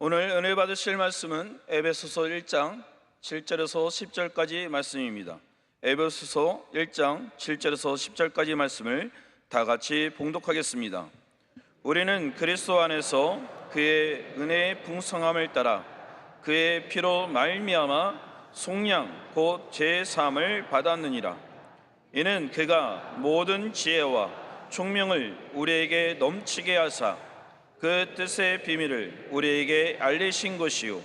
오늘 은혜 받으실 말씀은 에베소서 1장 7절에서 10절까지 말씀입니다. 에베소서 1장 7절에서 10절까지 말씀을 다 같이 봉독하겠습니다. 우리는 그리스도 안에서 그의 은혜의 풍성함을 따라 그의 피로 말미암아 속량 곧 제사함을 받았느니라. 이는 그가 모든 지혜와 총명을 우리에게 넘치게 하사 그 뜻의 비밀을 우리에게 알리신 것이요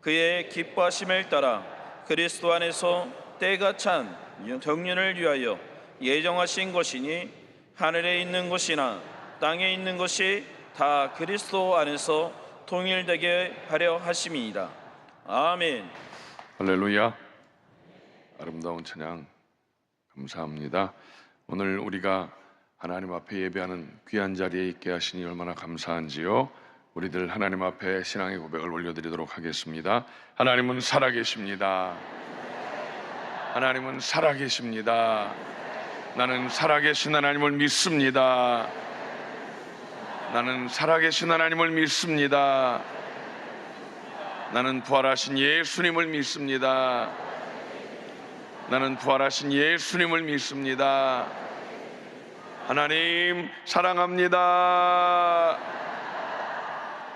그의 기뻐하심을 따라 그리스도 안에서 때가 찬 경륜을 위하여 예정하신 것이니 하늘에 있는 것이나 땅에 있는 것이 다 그리스도 안에서 통일되게 하려 하심이니라 아멘. 할렐루야. 아름다운 찬양 감사합니다. 오늘 우리가 하나님 앞에 예배하는 귀한 자리에 있게 하시니 얼마나 감사한지요. 우리들 하나님 앞에 신앙의 고백을 올려드리도록 하겠습니다. 하나님은 살아계십니다. 하나님은 살아계십니다. 나는 살아계신 하나님을 믿습니다. 나는 살아계신 하나님을 믿습니다. 나는 부활하신 예수님을 믿습니다. 나는 부활하신 예수님을 믿습니다. 하나님 사랑합니다.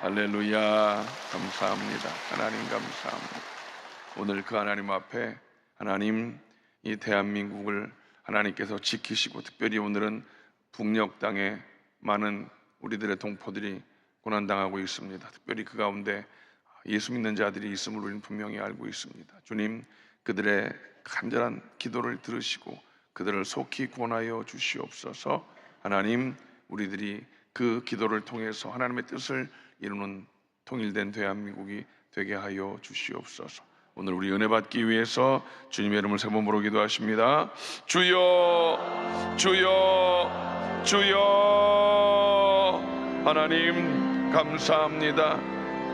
할렐루야. 감사합니다. 하나님 감사합니다. 오늘 그 하나님 앞에 하나님 이 대한민국을 하나님께서 지키시고 특별히 오늘은 북녘 땅에 많은 우리들의 동포들이 고난당하고 있습니다. 특별히 그 가운데 예수 믿는 자들이 있음을 우리는 분명히 알고 있습니다. 주님 그들의 간절한 기도를 들으시고 그들을 속히 구원하여 주시옵소서. 하나님 우리들이 그 기도를 통해서 하나님의 뜻을 이루는 통일된 대한민국이 되게 하여 주시옵소서. 오늘 우리 은혜 받기 위해서 주님의 이름을 세 번 부르 기도하십니다. 주여, 주여, 주여. 하나님 감사합니다.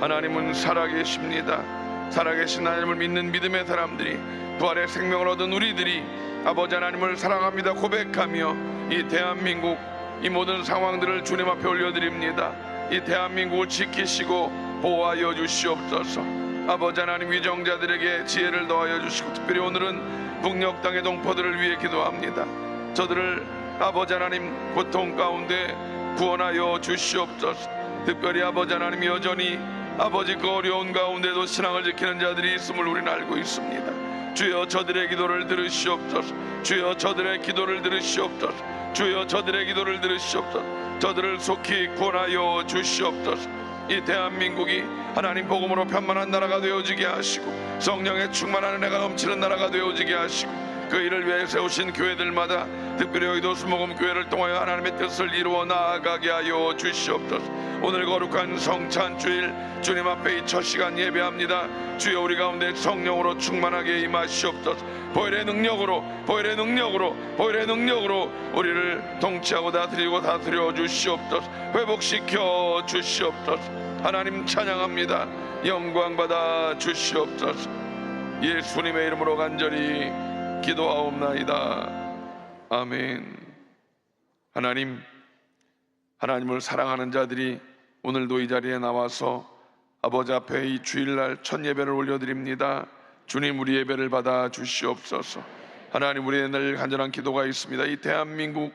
하나님은 살아계십니다. 살아계신 하나님을 믿는 믿음의 사람들이 부활의 생명을 얻은 우리들이 아버지 하나님을 사랑합니다 고백하며 이 대한민국 이 모든 상황들을 주님 앞에 올려드립니다. 이 대한민국을 지키시고 보호하여 주시옵소서. 아버지 하나님 위정자들에게 지혜를 더하여 주시고 특별히 오늘은 북녘 땅의 동포들을 위해 기도합니다. 저들을 아버지 하나님 고통 가운데 구원하여 주시옵소서. 특별히 아버지 하나님 여전히 아버지 그 어려운 가운데도 신앙을 지키는 자들이 있음을 우리는 알고 있습니다. 주여 저들의 기도를 들으시옵소서. 주여 저들의 기도를 들으시옵소서. 주여 저들의 기도를 들으시옵소서. 저들을 속히 구원하여 주시옵소서. 이 대한민국이 하나님 복음으로 편만한 나라가 되어지게 하시고 성령의 충만한 은혜가 넘치는 나라가 되어지게 하시고 그 일을 위해 세우신 교회들마다 특별히 여의도 수목음 교회를 통하여 하나님의 뜻을 이루어 나아가게 하여 주시옵소서. 오늘 거룩한 성찬주일 주님 앞에 이 첫 시간 예배합니다. 주여 우리 가운데 성령으로 충만하게 임하시옵소서. 보혈의 능력으로 보혈의 능력으로 보혈의 능력으로 우리를 통치하고 다스리고 다스려 주시옵소서. 회복시켜 주시옵소서. 하나님 찬양합니다. 영광 받아 주시옵소서. 예수님의 이름으로 간절히 기도하옵나이다. 아멘. 하나님, 하나님을 사랑하는 자들이 오늘도 이 자리에 나와서 아버지 앞에 이 주일날 첫 예배를 올려드립니다. 주님 우리 예배를 받아 주시옵소서. 하나님 우리의 늘 간절한 기도가 있습니다. 이 대한민국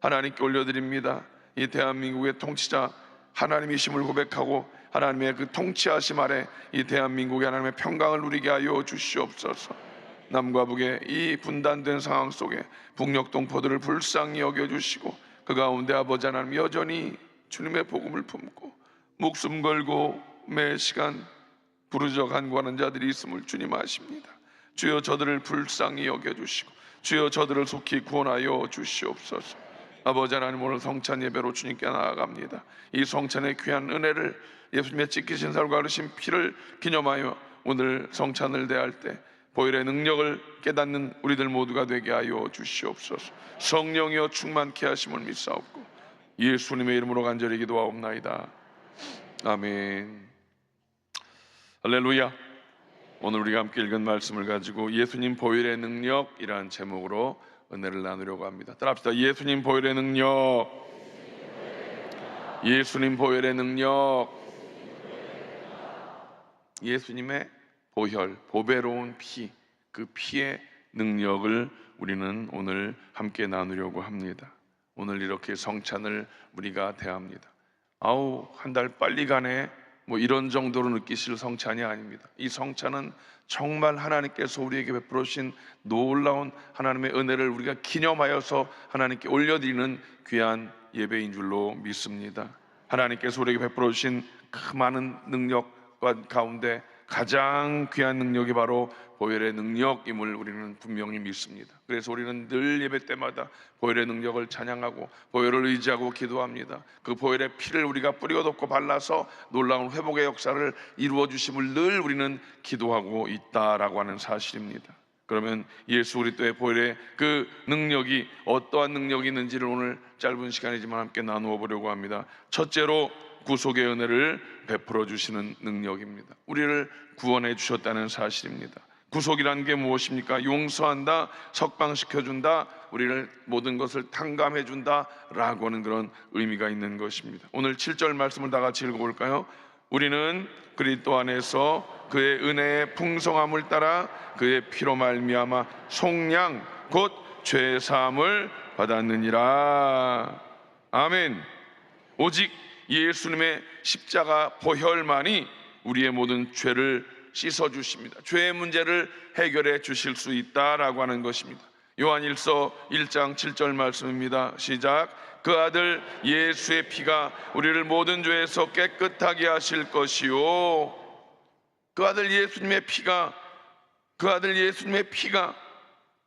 하나님께 올려드립니다. 이 대한민국의 통치자 하나님이심을 고백하고 하나님의 그 통치하심 아래 이 대한민국의 하나님의 평강을 누리게 하여 주시옵소서. 남과 북의 이 분단된 상황 속에 북녘 동포들을 불쌍히 여겨 주시고 그 가운데 아버지 하나님 여전히 주님의 복음을 품고 목숨 걸고 매 시간 부르짖어 간구하는 자들이 있음을 주님 아십니다. 주여 저들을 불쌍히 여겨 주시고 주여 저들을 속히 구원하여 주시옵소서. 아버지 하나님 오늘 성찬 예배로 주님께 나아갑니다. 이 성찬의 귀한 은혜를 예수님의 찢기신 살과 흐르신 피를 기념하여 오늘 성찬을 대할 때 보혈의 능력을 깨닫는 우리들 모두가 되게 하여 주시옵소서. 성령이여 충만케 하심을 믿사옵고 예수님의 이름으로 간절히 기도하옵나이다. 아멘. 할렐루야. 오늘 우리가 함께 읽은 말씀을 가지고 예수님 보혈의 능력이라는 제목으로 은혜를 나누려고 합니다. 따라합시다. 예수님 보혈의 능력. 예수님 보혈의 능력. 예수님의 보혈, 보배로운 피, 그 피의 능력을 우리는 오늘 함께 나누려고 합니다. 오늘 이렇게 성찬을 우리가 대합니다. 아우 한 달 빨리 가네 뭐 이런 정도로 느끼실 성찬이 아닙니다. 이 성찬은 정말 하나님께서 우리에게 베풀어 주신 놀라운 하나님의 은혜를 우리가 기념하여서 하나님께 올려드리는 귀한 예배인 줄로 믿습니다. 하나님께서 우리에게 베풀어 주신 그 많은 능력과 가운데 가장 귀한 능력이 바로 보혈의 능력임을 우리는 분명히 믿습니다. 그래서 우리는 늘 예배 때마다 보혈의 능력을 찬양하고 보혈을 의지하고 기도합니다. 그 보혈의 피를 우리가 뿌려놓고 발라서 놀라운 회복의 역사를 이루어 주심을 늘 우리는 기도하고 있다라고 하는 사실입니다. 그러면 예수 그리스도의 보혈의 그 능력이 어떠한 능력이 있는지를 오늘 짧은 시간이지만 함께 나누어 보려고 합니다. 첫째로 구속의 은혜를 베풀어 주시는 능력입니다. 우리를 구원해 주셨다는 사실입니다. 구속이라는 게 무엇입니까? 용서한다, 석방시켜 준다, 우리를 모든 것을 탕감해 준다라고 하는 그런 의미가 있는 것입니다. 오늘 7절 말씀을 다 같이 읽어 볼까요? 우리는 그리스도 안에서 그의 은혜의 풍성함을 따라 그의 피로 말미암아 속량 곧 죄 사함을 받았느니라. 아멘. 오직 예수님의 십자가 보혈만이 우리의 모든 죄를 씻어 주십니다. 죄의 문제를 해결해 주실 수 있다라고 하는 것입니다. 요한일서 1장 7절 말씀입니다. 시작. 그 아들 예수의 피가 우리를 모든 죄에서 깨끗하게 하실 것이요. 그 아들 예수님의 피가 그 아들 예수님의 피가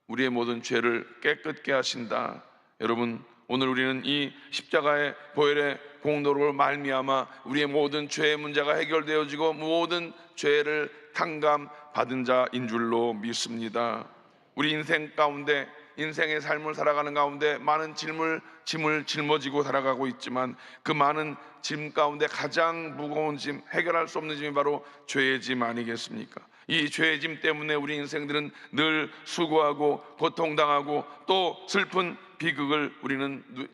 우리의 모든 죄를 깨끗게 하신다. 여러분 오늘 우리는 이 십자가의 보혈의 공로로 말미암아 우리의 모든 죄의 문제가 해결되어지고 모든 죄를 탕감 받은 자인 줄로 믿습니다. 우리 인생 가운데 인생의 삶을 살아가는 가운데 많은 짐을 짐을 짊어지고 살아가고 있지만 그 많은 짐 가운데 가장 무거운 짐 해결할 수 없는 짐이 바로 죄의 짐 아니겠습니까? 이 죄의 짐 때문에 우리 인생들은 늘 수고하고 고통당하고 또 슬픈 비극을 우리는 누-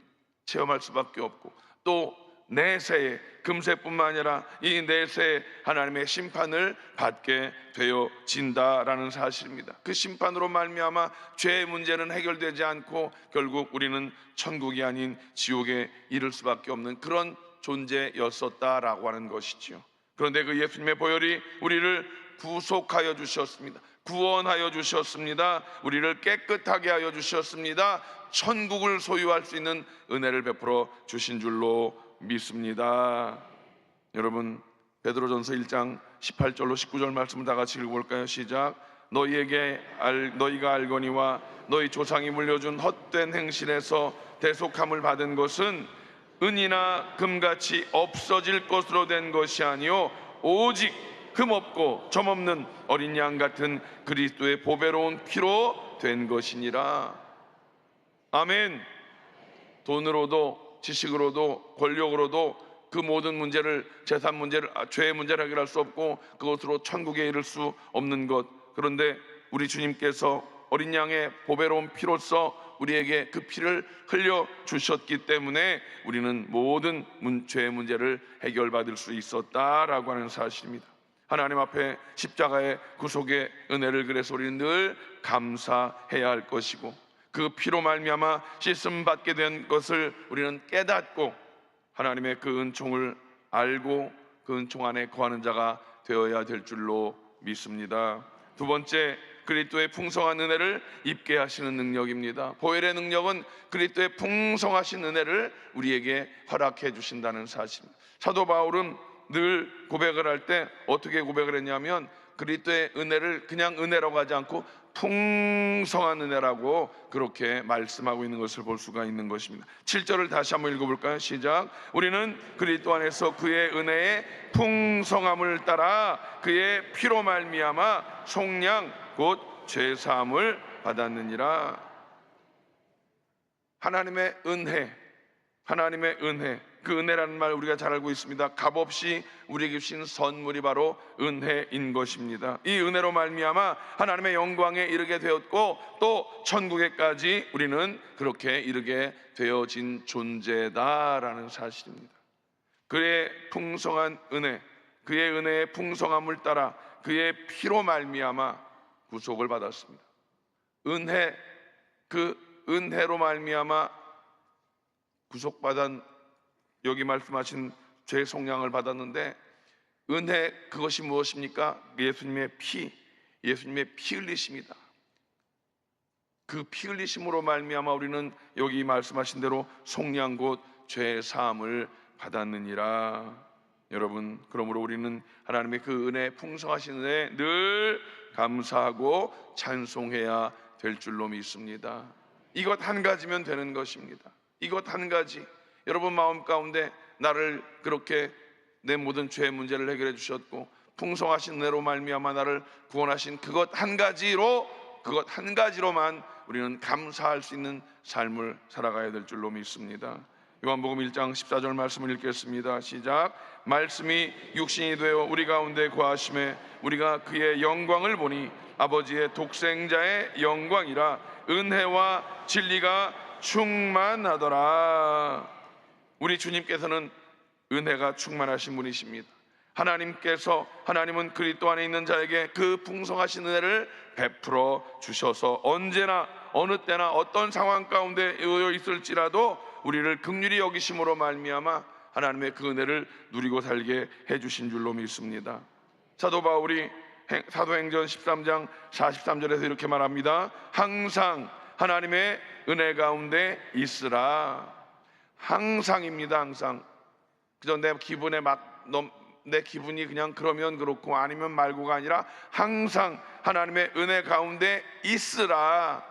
체험할 수밖에 없고 또 내세에 금세뿐만 아니라 이 내세에 하나님의 심판을 받게 되어진다라는 사실입니다. 그 심판으로 말미암아 죄의 문제는 해결되지 않고 결국 우리는 천국이 아닌 지옥에 이를 수밖에 없는 그런 존재였었다라고 하는 것이지요. 그런데 그 예수님의 보혈이 우리를 구속하여 주셨습니다. 구원하여 주셨습니다. 우리를 깨끗하게 하여 주셨습니다. 천국을 소유할 수 있는 은혜를 베풀어 주신 줄로 믿습니다. 여러분 베드로전서 1장 18절로 19절 말씀을 다 같이 읽어볼까요? 시작. 너희에게 알, 너희가 알거니와 너희 조상이 물려준 헛된 행실에서 대속함을 받은 것은 은이나 금같이 없어질 것으로 된 것이 아니요 오직 흠없고 점없는 어린 양 같은 그리스도의 보배로운 피로 된 것이니라. 아멘. 돈으로도 지식으로도 권력으로도 그 모든 문제를 재산 문제를 아, 죄의 문제를 해결할 수 없고 그것으로 천국에 이를 수 없는 것 그런데 우리 주님께서 어린 양의 보배로운 피로써 우리에게 그 피를 흘려 주셨기 때문에 우리는 모든 문, 죄의 문제를 해결받을 수 있었다라고 하는 사실입니다. 하나님 앞에 십자가의 구속의 은혜를 그래서 우리는 늘 감사해야 할 것이고 그 피로 말미암아 씻음 받게 된 것을 우리는 깨닫고 하나님의 그 은총을 알고 그 은총 안에 거하는 자가 되어야 될 줄로 믿습니다. 두 번째 그리스도의 풍성한 은혜를 입게 하시는 능력입니다. 보혈의 능력은 그리스도의 풍성하신 은혜를 우리에게 허락해 주신다는 사실입니다. 사도 바울은 늘 고백을 할 때 어떻게 고백을 했냐면 그리스도의 은혜를 그냥 은혜라고 하지 않고 풍성한 은혜라고 그렇게 말씀하고 있는 것을 볼 수가 있는 것입니다. 7절을 다시 한번 읽어볼까요? 시작. 우리는 그리스도 안에서 그의 은혜의 풍성함을 따라 그의 피로 말미암아 속량 곧 죄사함을 받았느니라. 하나님의 은혜, 하나님의 은혜, 그 은혜라는 말 우리가 잘 알고 있습니다. 값없이 우리에게 주신 선물이 바로 은혜인 것입니다. 이 은혜로 말미암아 하나님의 영광에 이르게 되었고 또 천국에까지 우리는 그렇게 이르게 되어진 존재다라는 사실입니다. 그의 풍성한 은혜, 그의 은혜의 풍성함을 따라 그의 피로 말미암아 구속을 받았습니다. 은혜 그 은혜로 말미암아 구속받은 여기 말씀하신 죄 속량을 받았는데 은혜 그것이 무엇입니까? 예수님의 피, 예수님의 피 흘리심이다. 그 피 흘리심으로 말미암아 우리는 여기 말씀하신 대로 속량 곧 죄 사함을 받았느니라. 여러분, 그러므로 우리는 하나님의 그 은혜 풍성하신 은혜 늘 감사하고 찬송해야 될 줄로 믿습니다. 이것 한 가지면 되는 것입니다. 이것 한 가지. 여러분 마음 가운데 나를 그렇게 내 모든 죄의 문제를 해결해 주셨고 풍성하신 은혜로 말미암아 나를 구원하신 그것 한 가지로 그것 한 가지로만 우리는 감사할 수 있는 삶을 살아가야 될 줄로 믿습니다. 요한복음 1장 14절 말씀을 읽겠습니다. 시작. 말씀이 육신이 되어 우리 가운데 거하심에 우리가 그의 영광을 보니 아버지의 독생자의 영광이라 은혜와 진리가 충만하더라. 우리 주님께서는 은혜가 충만하신 분이십니다. 하나님께서 하나님은 그리스도 안에 있는 자에게 그 풍성하신 은혜를 베풀어 주셔서 언제나 어느 때나 어떤 상황 가운데 놓여 있을지라도 우리를 극률히 여기심으로 말미암아 하나님의 그 은혜를 누리고 살게 해 주신 줄로 믿습니다. 사도 바울이 행- 사도행전 13장 43절에서 이렇게 말합니다. 항상 하나님의 은혜 가운데 있으라. 항상입니다. 항상. 그저 내 기분에 막내 기분이 그냥 그러면 그렇고 아니면 말고가 아니라 항상 하나님의 은혜 가운데 있으라.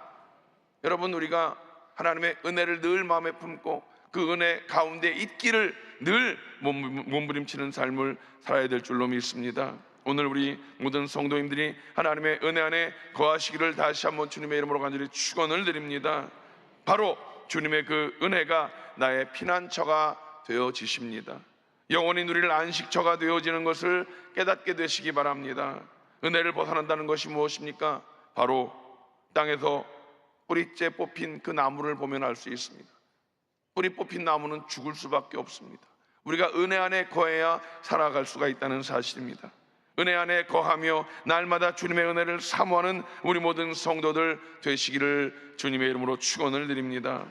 여러분 우리가 하나님의 은혜를 늘 마음에 품고 그 은혜 가운데 있기를 늘 몸- 몸부림치는 삶을 살아야 될 줄로 믿습니다. 오늘 우리 모든 성도님들이 하나님의 은혜 안에 거하시기를 다시 한번 주님의 이름으로 간절히 축원을 드립니다. 바로 주님의 그 은혜가 나의 피난처가 되어 지십니다. 영원히 누릴 안식처가 되어지는 것을 깨닫게 되시기 바랍니다. 은혜를 벗어난다는 것이 무엇입니까? 바로 땅에서 뿌리째 뽑힌 그 나무를 보면 알 수 있습니다. 뿌리 뽑힌 나무는 죽을 수밖에 없습니다. 우리가 은혜 안에 거해야 살아갈 수가 있다는 사실입니다. 은혜 안에 거하며 날마다 주님의 은혜를 사모하는 우리 모든 성도들 되시기를 주님의 이름으로 축원을 드립니다.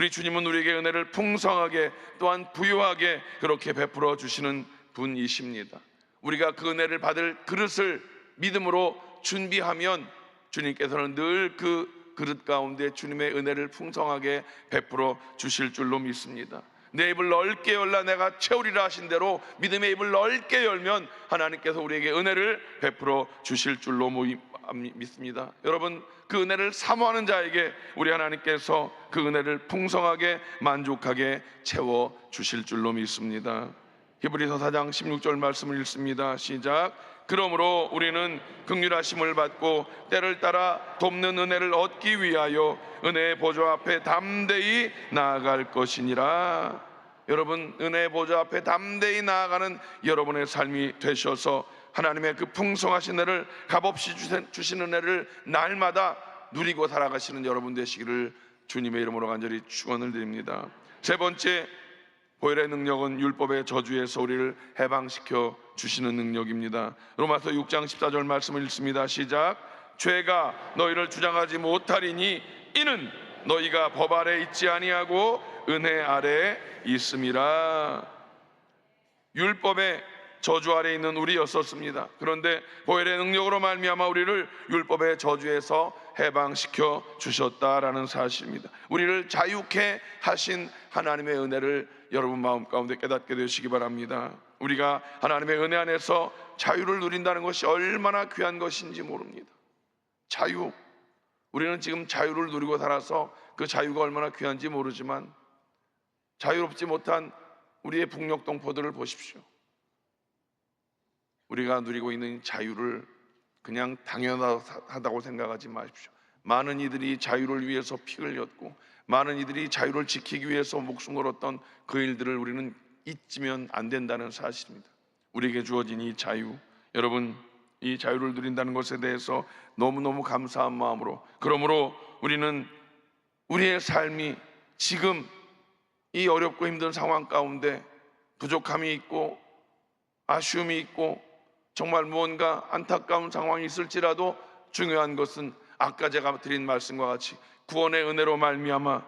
우리 주님은 우리에게 은혜를 풍성하게 또한 부유하게 그렇게 베풀어 주시는 분이십니다. 우리가 그 은혜를 받을 그릇을 믿음으로 준비하면 주님께서는 늘 그 그릇 가운데 주님의 은혜를 풍성하게 베풀어 주실 줄로 믿습니다. 내 입을 넓게 열라 내가 채우리라 하신 대로 믿음의 입을 넓게 열면 하나님께서 우리에게 은혜를 베풀어 주실 줄로 모이- 믿습니다. 여러분 그 은혜를 사모하는 자에게 우리 하나님께서 그 은혜를 풍성하게 만족하게 채워 주실 줄로 믿습니다. 히브리서 4장 16절 말씀을 읽습니다. 시작. 그러므로 우리는 극률하심을 받고 때를 따라 돕는 은혜를 얻기 위하여 은혜의 보좌 앞에 담대히 나아갈 것이니라. 여러분 은혜의 보좌 앞에 담대히 나아가는 여러분의 삶이 되셔서 하나님의 그 풍성하신 은혜를 값없이 주신 은혜를 날마다 누리고 살아가시는 여러분 되시기를 주님의 이름으로 간절히 축원을 드립니다. 세 번째 보혈의 능력은 율법의 저주에서 우리를 해방시켜 주시는 능력입니다. 로마서 6장 14절 말씀을 읽습니다. 시작. 죄가 너희를 주장하지 못하리니 이는 너희가 법 아래 있지 아니하고 은혜 아래 있음이라. 율법의 저주 아래 있는 우리였었습니다. 그런데 보혈의 능력으로 말미암아 우리를 율법의 저주에서 해방시켜 주셨다라는 사실입니다. 우리를 자유케 하신 하나님의 은혜를 여러분 마음 가운데 깨닫게 되시기 바랍니다. 우리가 하나님의 은혜 안에서 자유를 누린다는 것이 얼마나 귀한 것인지 모릅니다. 자유. 우리는 지금 자유를 누리고 살아서 그 자유가 얼마나 귀한지 모르지만 자유롭지 못한 우리의 북녘 동포들을 보십시오. 우리가 누리고 있는 자유를 그냥 당연하다고 생각하지 마십시오. 많은 이들이 자유를 위해서 피 흘렸고 많은 이들이 자유를 지키기 위해서 목숨 걸었던 그 일들을 우리는 잊으면 안 된다는 사실입니다. 우리에게 주어진 이 자유, 여러분 이 자유를 누린다는 것에 대해서 너무너무 감사한 마음으로 그러므로 우리는 우리의 삶이 지금 이 어렵고 힘든 상황 가운데 부족함이 있고 아쉬움이 있고 정말 무언가 안타까운 상황이 있을지라도 중요한 것은 아까 제가 드린 말씀과 같이 구원의 은혜로 말미암아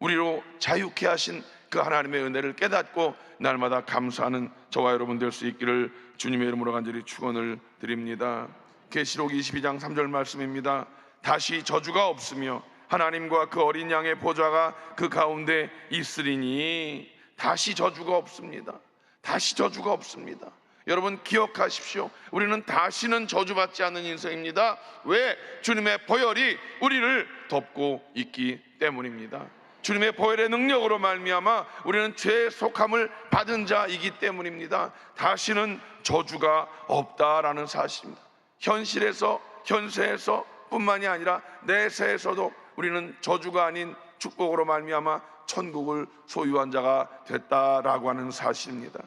우리로 자유케 하신 그 하나님의 은혜를 깨닫고 날마다 감사하는 저와 여러분 될 수 있기를 주님의 이름으로 간절히 축원을 드립니다. 계시록 22장 3절 말씀입니다. 다시 저주가 없으며 하나님과 그 어린 양의 보좌가 그 가운데 있으리니 다시 저주가 없습니다. 다시 저주가 없습니다. 여러분 기억하십시오. 우리는 다시는 저주받지 않는 인생입니다. 왜? 주님의 보혈이 우리를 덮고 있기 때문입니다. 주님의 보혈의 능력으로 말미암아 우리는 죄의 속함을 받은 자이기 때문입니다. 다시는 저주가 없다라는 사실입니다. 현실에서 현세에서 뿐만이 아니라 내세에서도 우리는 저주가 아닌 축복으로 말미암아 천국을 소유한 자가 됐다라고 하는 사실입니다.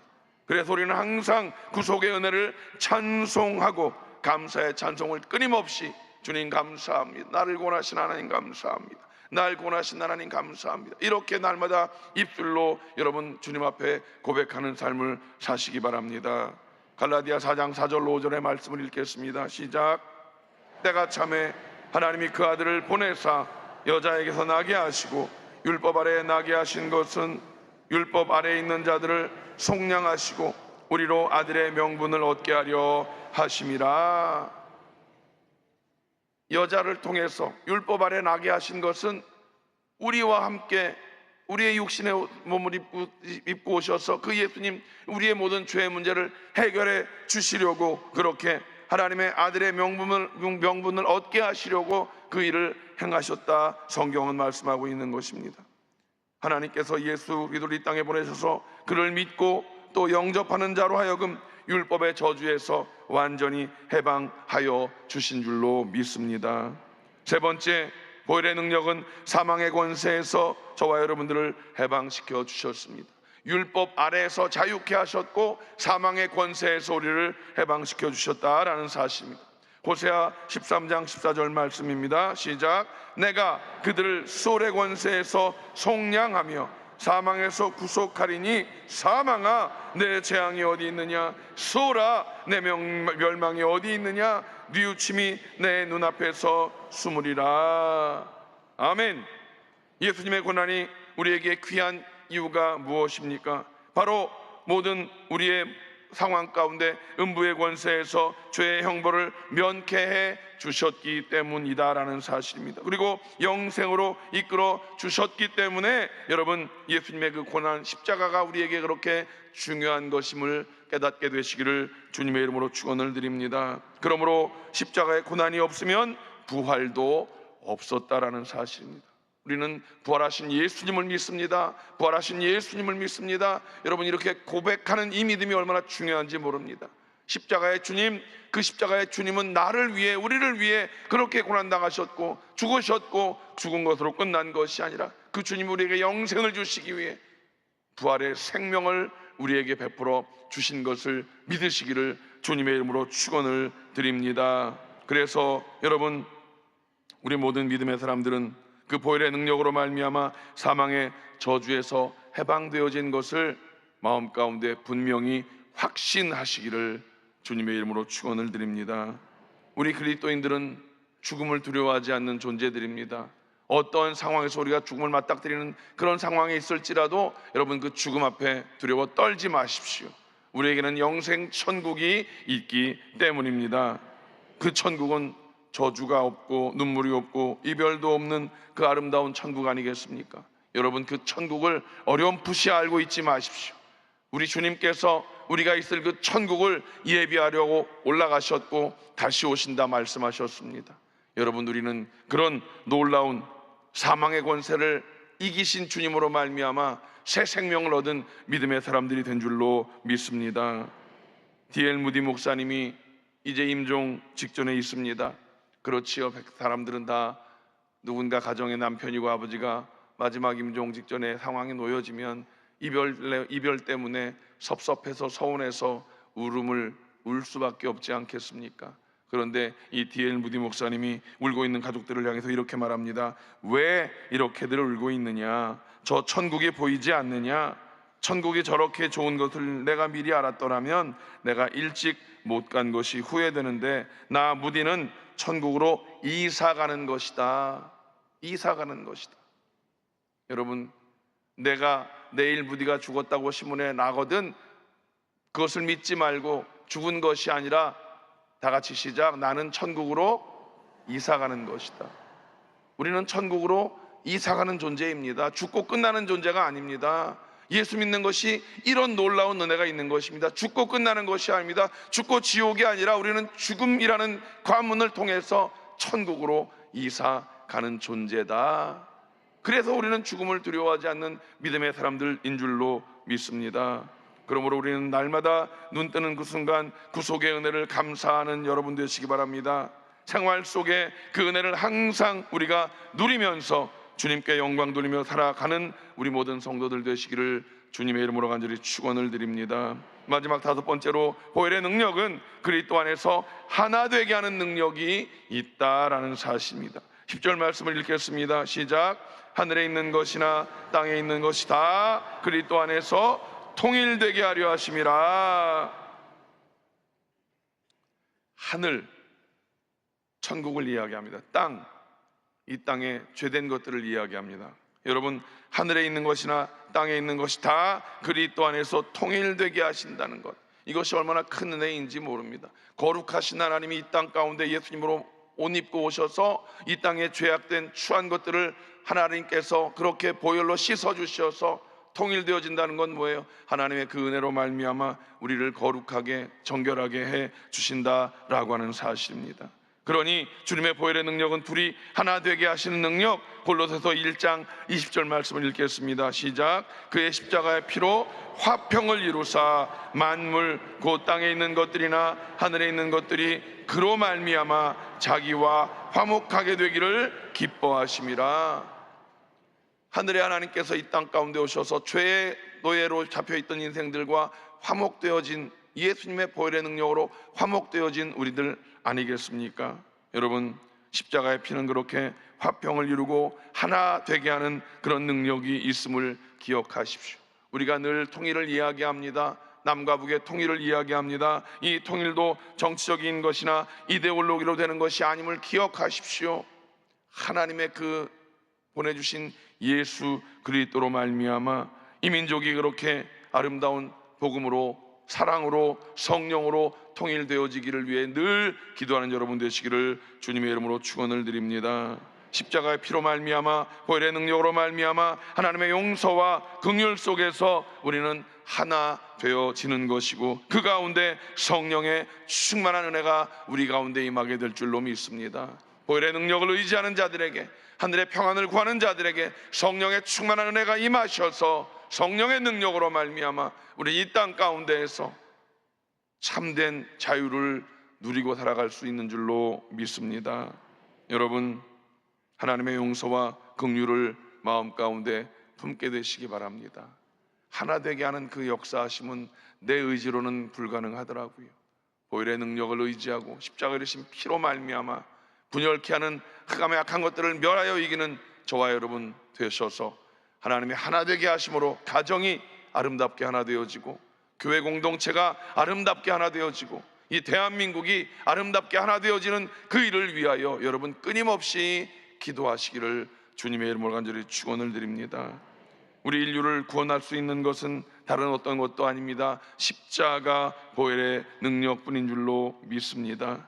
그래서 우리는 항상 구속의 은혜를 찬송하고 감사의 찬송을 끊임없이 주님 감사합니다. 나를 권하신 하나님 감사합니다. 날 권하신 하나님 감사합니다. 이렇게 날마다 입술로 여러분 주님 앞에 고백하는 삶을 사시기 바랍니다. 갈라디아 4장 4절 5절의 말씀을 읽겠습니다. 시작. 때가 참에 하나님이 그 아들을 보내사 여자에게서 나게 하시고 율법 아래에 나게 하신 것은 율법 아래에 있는 자들을 속량하시고 우리로 아들의 명분을 얻게 하려 하심이라 여자를 통해서 율법 아래 나게 하신 것은 우리와 함께 우리의 육신의 몸을 입고, 입고 오셔서 그 예수님 우리의 모든 죄의 문제를 해결해 주시려고 그렇게 하나님의 아들의 명분을, 명분을 얻게 하시려고 그 일을 행하셨다 성경은 말씀하고 있는 것입니다. 하나님께서 예수 그리스도를 이 땅에 보내셔서 그를 믿고 또 영접하는 자로 하여금 율법의 저주에서 완전히 해방하여 주신 줄로 믿습니다. 세 번째 보혈의 능력은 사망의 권세에서 저와 여러분들을 해방시켜 주셨습니다. 율법 아래에서 자유케 하셨고 사망의 권세에서 우리를 해방시켜 주셨다라는 사실입니다. 호세아 13장 14절 말씀입니다. 시작. 내가 그들을 소의 권세에서 속량하며 사망에서 구속하리니 사망아 내 재앙이 어디 있느냐 소라 내 명, 멸망이 어디 있느냐 뉘우침이 내 눈앞에서 숨으리라 아멘 예수님의 고난이 우리에게 귀한 이유가 무엇입니까? 바로 모든 우리의 상황 가운데 음부의 권세에서 죄의 형벌을 면케해 주셨기 때문이다라는 사실입니다. 그리고 영생으로 이끌어 주셨기 때문에 여러분 예수님의 그 고난 십자가가 우리에게 그렇게 중요한 것임을 깨닫게 되시기를 주님의 이름으로 축원을 드립니다. 그러므로 십자가의 고난이 없으면 부활도 없었다라는 사실입니다. 우리는 부활하신 예수님을 믿습니다. 부활하신 예수님을 믿습니다. 여러분 이렇게 고백하는 이 믿음이 얼마나 중요한지 모릅니다. 십자가의 주님, 그 십자가의 주님은 나를 위해 우리를 위해 그렇게 고난 당하셨고 죽으셨고 죽은 것으로 끝난 것이 아니라 그 주님 우리에게 영생을 주시기 위해 부활의 생명을 우리에게 베풀어 주신 것을 믿으시기를 주님의 이름으로 축원을 드립니다. 그래서 여러분 우리 모든 믿음의 사람들은 그 보혈의 능력으로 말미암아 사망의 저주에서 해방되어진 것을 마음 가운데 분명히 확신하시기를 주님의 이름으로 축원을 드립니다. 우리 그리스도인들은 죽음을 두려워하지 않는 존재들입니다. 어떤 상황에서 우리가 죽음을 맞닥뜨리는 그런 상황에 있을지라도 여러분 그 죽음 앞에 두려워 떨지 마십시오. 우리에게는 영생 천국이 있기 때문입니다. 그 천국은 저주가 없고 눈물이 없고 이별도 없는 그 아름다운 천국 아니겠습니까? 여러분 그 천국을 어렴풋이 알고 있지 마십시오. 우리 주님께서 우리가 있을 그 천국을 예비하려고 올라가셨고 다시 오신다 말씀하셨습니다. 여러분 우리는 그런 놀라운 사망의 권세를 이기신 주님으로 말미암아 새 생명을 얻은 믿음의 사람들이 된 줄로 믿습니다. 디엘 무디 목사님이 이제 임종 직전에 있습니다. 그렇지요. 사람들은 다 누군가 가정의 남편이고 아버지가 마지막 임종 직전에 상황이 놓여지면 이별 이별 때문에 섭섭해서 서운해서 울음을 울 수밖에 없지 않겠습니까? 그런데 이 디엘 무디 목사님이 울고 있는 가족들을 향해서 이렇게 말합니다. 왜 이렇게들 울고 있느냐? 저 천국이 보이지 않느냐? 천국이 저렇게 좋은 것을 내가 미리 알았더라면 내가 일찍 못 간 것이 후회되는데 나 무디는 천국으로 이사 가는 것이다. 이사 가는 것이다. 여러분, 내가 내일 무디가 죽었다고 신문에 나거든 그것을 믿지 말고 죽은 것이 아니라 다 같이 시작. 나는 천국으로 이사 가는 것이다. 우리는 천국으로 이사 가는 존재입니다. 죽고 끝나는 존재가 아닙니다. 예수 믿는 것이 이런 놀라운 은혜가 있는 것입니다. 죽고 끝나는 것이 아닙니다. 죽고 지옥이 아니라 우리는 죽음이라는 관문을 통해서 천국으로 이사 가는 존재다. 그래서 우리는 죽음을 두려워하지 않는 믿음의 사람들인 줄로 믿습니다. 그러므로 우리는 날마다 눈 뜨는 그 순간 구속의 은혜를 감사하는 여러분 되시기 바랍니다. 생활 속에 그 은혜를 항상 우리가 누리면서 주님께 영광 돌리며 살아가는 우리 모든 성도들 되시기를 주님의 이름으로 간절히 축원을 드립니다. 마지막 다섯 번째로 보혈의 능력은 그리스도 안에서 하나 되게 하는 능력이 있다라는 사실입니다. 10절 말씀을 읽겠습니다. 시작. 하늘에 있는 것이나 땅에 있는 것이 다 그리스도 안에서 통일되게 하려 하심이라. 하늘 천국을 이야기합니다. 땅, 이 땅에 죄된 것들을 이야기합니다. 여러분, 하늘에 있는 것이나 땅에 있는 것이 다 그리스도 안에서 통일되게 하신다는 것. 이것이 얼마나 큰 은혜인지 모릅니다. 거룩하신 하나님이 이 땅 가운데 예수님으로 옷 입고 오셔서 이 땅에 죄악된 추한 것들을 하나님께서 그렇게 보혈로 씻어 주셔서 통일되어진다는 건 뭐예요? 하나님의 그 은혜로 말미암아 우리를 거룩하게 정결하게 해 주신다라고 하는 사실입니다. 그러니 주님의 보혈의 능력은 둘이 하나 되게 하시는 능력 골로새서 1장 20절 말씀을 읽겠습니다. 시작. 그의 십자가의 피로 화평을 이루사 만물 곧 땅에 있는 것들이나 하늘에 있는 것들이 그로 말미암아 자기와 화목하게 되기를 기뻐하심이라. 하늘의 하나님께서 이 땅 가운데 오셔서 죄의 노예로 잡혀 있던 인생들과 화목되어진 예수님의 보혈의 능력으로 화목되어진 우리들 아니겠습니까? 여러분 십자가의 피는 그렇게 화평을 이루고 하나 되게 하는 그런 능력이 있음을 기억하십시오. 우리가 늘 통일을 이야기합니다. 남과 북의 통일을 이야기합니다. 이 통일도 정치적인 것이나 이데올로기로 되는 것이 아님을 기억하십시오. 하나님의 그 보내주신 예수 그리스도로 말미암아 이 민족이 그렇게 아름다운 복음으로 사랑으로 성령으로 통일되어지기를 위해 늘 기도하는 여러분 되시기를 주님의 이름으로 축원을 드립니다. 십자가의 피로 말미암아 보혈의 능력으로 말미암아 하나님의 용서와 긍휼 속에서 우리는 하나 되어지는 것이고 그 가운데 성령의 충만한 은혜가 우리 가운데 임하게 될 줄로 믿습니다. 보혈의 능력을 의지하는 자들에게 하늘의 평안을 구하는 자들에게 성령의 충만한 은혜가 임하셔서 성령의 능력으로 말미암아 우리 이 땅 가운데에서 참된 자유를 누리고 살아갈 수 있는 줄로 믿습니다. 여러분 하나님의 용서와 긍휼을 마음 가운데 품게 되시기 바랍니다. 하나 되게 하는 그 역사하심은 내 의지로는 불가능하더라고요. 보혈의 능력을 의지하고 십자가를 신 피로 말미암아 분열케 하는 흑암의 악한 것들을 멸하여 이기는 저와 여러분 되셔서 하나님의 하나 되게 하심으로 가정이 아름답게 하나 되어지고 교회 공동체가 아름답게 하나 되어지고 이 대한민국이 아름답게 하나 되어지는 그 일을 위하여 여러분 끊임없이 기도하시기를 주님의 이름으로 간절히 축원을 드립니다. 우리 인류를 구원할 수 있는 것은 다른 어떤 것도 아닙니다. 십자가 보혈의 능력뿐인 줄로 믿습니다.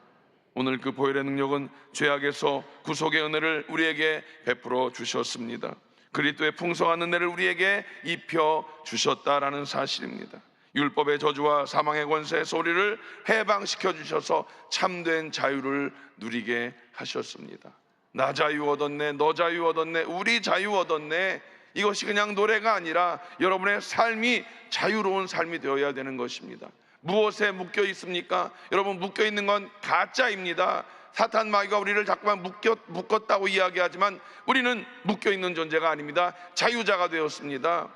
오늘 그 보혈의 능력은 죄악에서 구속의 은혜를 우리에게 베풀어 주셨습니다. 그리스도의 풍성한 은혜를 우리에게 입혀 주셨다라는 사실입니다. 율법의 저주와 사망의 권세에서 우리를 해방시켜 주셔서 참된 자유를 누리게 하셨습니다. 나 자유 얻었네, 너 자유 얻었네, 우리 자유 얻었네. 이것이 그냥 노래가 아니라 여러분의 삶이 자유로운 삶이 되어야 되는 것입니다. 무엇에 묶여 있습니까? 여러분 묶여 있는 건 가짜입니다. 사탄 마귀가 우리를 자꾸만 묶여, 묶었다고 이야기하지만 우리는 묶여 있는 존재가 아닙니다. 자유자가 되었습니다.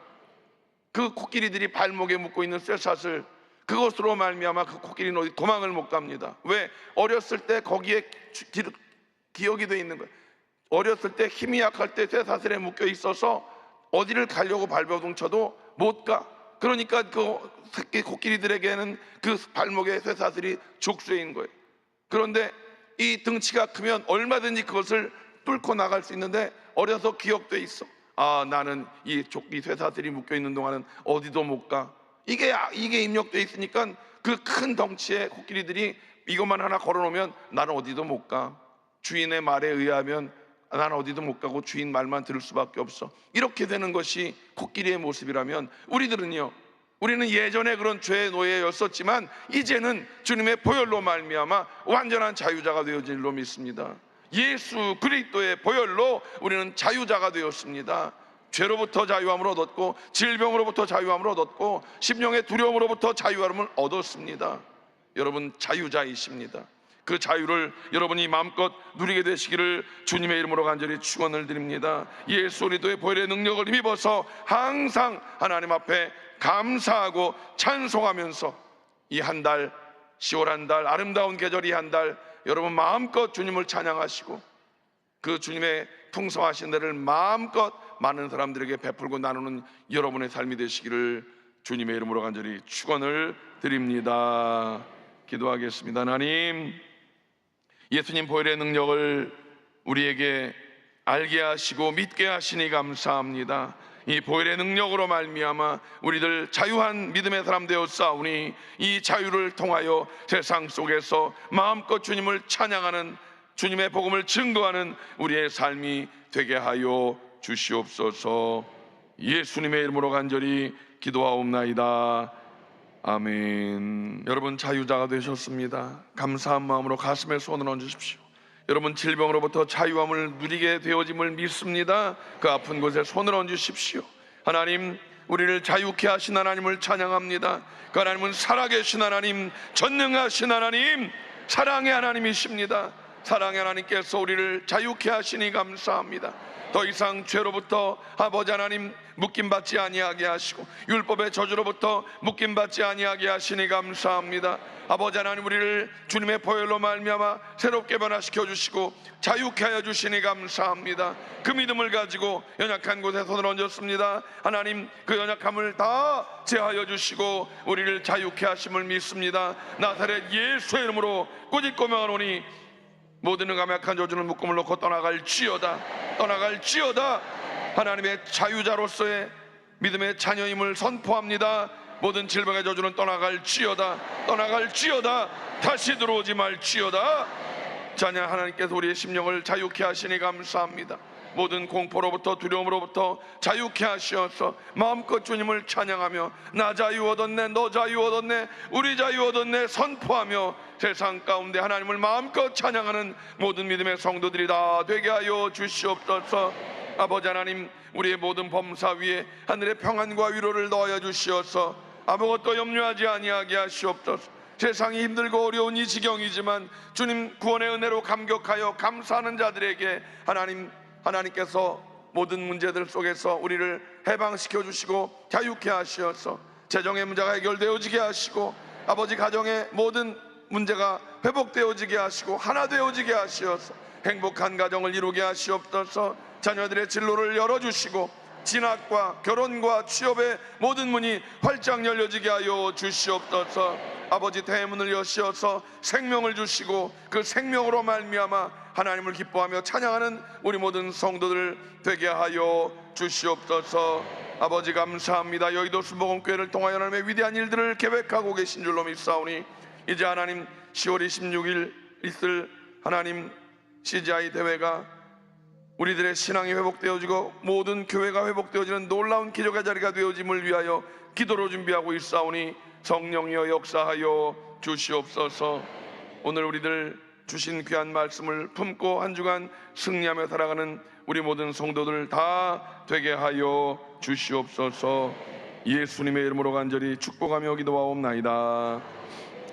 그 코끼리들이 발목에 묶고 있는 쇠사슬 그것으로 말미암아 그 코끼리는 어디 도망을 못 갑니다. 왜? 어렸을 때 거기에 기억이 돼 있는 거예요. 어렸을 때 힘이 약할 때 쇠사슬에 묶여 있어서 어디를 가려고 발버둥 쳐도 못 가. 그러니까 그 새끼 코끼리들에게는 그 발목에 쇠사슬이 족쇄인 거예요. 그런데 이 등치가 크면 얼마든지 그것을 뚫고 나갈 수 있는데 어려서 기억돼 있어. 아 나는 이 조끼 쇠사슬이 묶여 있는 동안은 어디도 못 가. 이게 이게 입력돼 있으니까 그 큰 덩치의 코끼리들이 이것만 하나 걸어놓으면 나는 어디도 못 가. 주인의 말에 의하면 나는 어디도 못 가고 주인 말만 들을 수밖에 없어. 이렇게 되는 것이 코끼리의 모습이라면 우리들은요. 우리는 예전에 그런 죄의 노예였었지만 이제는 주님의 보혈로 말미암아 완전한 자유자가 되어진 줄로 믿습니다. 예수 그리스도의 보혈로 우리는 자유자가 되었습니다. 죄로부터 자유함을 얻었고 질병으로부터 자유함을 얻었고 심령의 두려움으로부터 자유함을 얻었습니다. 여러분 자유자이십니다. 그 자유를 여러분이 마음껏 누리게 되시기를 주님의 이름으로 간절히 축원을 드립니다. 예수 그리스도의 보혈의 능력을 힘입어서 항상 하나님 앞에 감사하고 찬송하면서 이 한 달, 10월 한 달, 아름다운 계절 이 한 달 여러분 마음껏 주님을 찬양하시고 그 주님의 풍성하신 데를 마음껏 많은 사람들에게 베풀고 나누는 여러분의 삶이 되시기를 주님의 이름으로 간절히 축원을 드립니다. 기도하겠습니다. 하나님 예수님 보혈의 능력을 우리에게 알게 하시고 믿게 하시니 감사합니다. 이 보혈의 능력으로 말미암아 우리들 자유한 믿음의 사람 되었사오니 이 자유를 통하여 세상 속에서 마음껏 주님을 찬양하는 주님의 복음을 증거하는 우리의 삶이 되게 하여 주시옵소서. 예수님의 이름으로 간절히 기도하옵나이다. 아멘. 여러분 자유자가 되셨습니다. 감사한 마음으로 가슴에 손을 얹으십시오. 여러분 질병으로부터 자유함을 누리게 되어짐을 믿습니다. 그 아픈 곳에 손을 얹으십시오. 하나님 우리를 자유케 하신 하나님을 찬양합니다. 그 하나님은 살아계신 하나님, 전능하신 하나님, 사랑의 하나님이십니다. 사랑의 하나님께서 우리를 자유케 하시니 감사합니다. 더 이상 죄로부터 아버지 하나님 묶임 받지 아니하게 하시고 율법의 저주로부터 묶임 받지 아니하게 하시니 감사합니다. 아버지 하나님 우리를 주님의 보혈로 말미암아 새롭게 변화시켜 주시고 자유케 하여 주시니 감사합니다. 그 믿음을 가지고 연약한 곳에 손을 얹었습니다. 하나님 그 연약함을 다 제하여 주시고 우리를 자유케 하심을 믿습니다. 나사렛 예수의 이름으로 꾸짖고 명하노니 모든 감약한 저주는 묶음을 놓고 떠나갈지어다. 떠나갈지어다. 하나님의 자유자로서의 믿음의 자녀임을 선포합니다. 모든 질병의 저주는 떠나갈지어다. 떠나갈지어다. 다시 들어오지 말지어다. 자녀 하나님께서 우리의 심령을 자유케 하시니 감사합니다 모든 공포로부터 두려움으로부터 자유케 하시어서 마음껏 주님을 찬양하며 나 자유 얻었네 너 자유 얻었네 우리 자유 얻었네 선포하며 세상 가운데 하나님을 마음껏 찬양하는 모든 믿음의 성도들이 다 되게 하여 주시옵소서. 아버지 하나님 우리의 모든 범사 위에 하늘의 평안과 위로를 넣어 주시어서 아무것도 염려하지 아니하게 하시옵소서. 세상이 힘들고 어려운 이 지경이지만 주님 구원의 은혜로 감격하여 감사하는 자들에게 하나님 하나님께서 모든 문제들 속에서 우리를 해방시켜 주시고 자유케 하시어서 재정의 문제가 해결되어지게 하시고 아버지 가정의 모든 문제가 회복되어지게 하시고 하나 되어지게 하시어서 행복한 가정을 이루게 하시옵소서. 자녀들의 진로를 열어주시고 진학과 결혼과 취업의 모든 문이 활짝 열려지게 하여 주시옵소서. 아버지 대문을 여시어서 생명을 주시고 그 생명으로 말미암아 하나님을 기뻐하며 찬양하는 우리 모든 성도들 되게 하여 주시옵소서. 아버지 감사합니다. 여의도 순복음교회를 통하여 하나님의 위대한 일들을 계획하고 계신 줄로 믿사오니 이제 하나님 10월 26일 있을 하나님 CGI 대회가 우리들의 신앙이 회복되어지고 모든 교회가 회복되어지는 놀라운 기적의 자리가 되어짐을 위하여 기도로 준비하고 있사오니 성령이여 역사하여 주시옵소서. 오늘 우리들 주신 귀한 말씀을 품고 한 주간 승리하며 살아가는 우리 모든 성도들 다 되게 하여 주시옵소서. 예수님의 이름으로 간절히 축복하며 기도하옵나이다.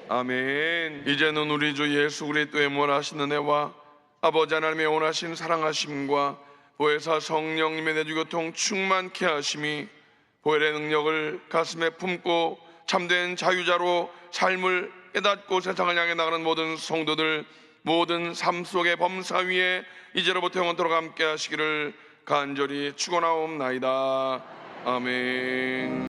아멘. 이제는 우리 주 예수 그리스도의 원하시는 애와 아버지 하나님의 원하신 사랑하심과 보혜사 성령님의 내주교통 충만케 하심이 보혈의 능력을 가슴에 품고 참된 자유자로 삶을 깨닫고 세상을 향해 나가는 모든 성도들 모든 삶 속의 범사 위에 이제로부터 영원토록 함께 하시기를 간절히 축원하옵나이다. 아멘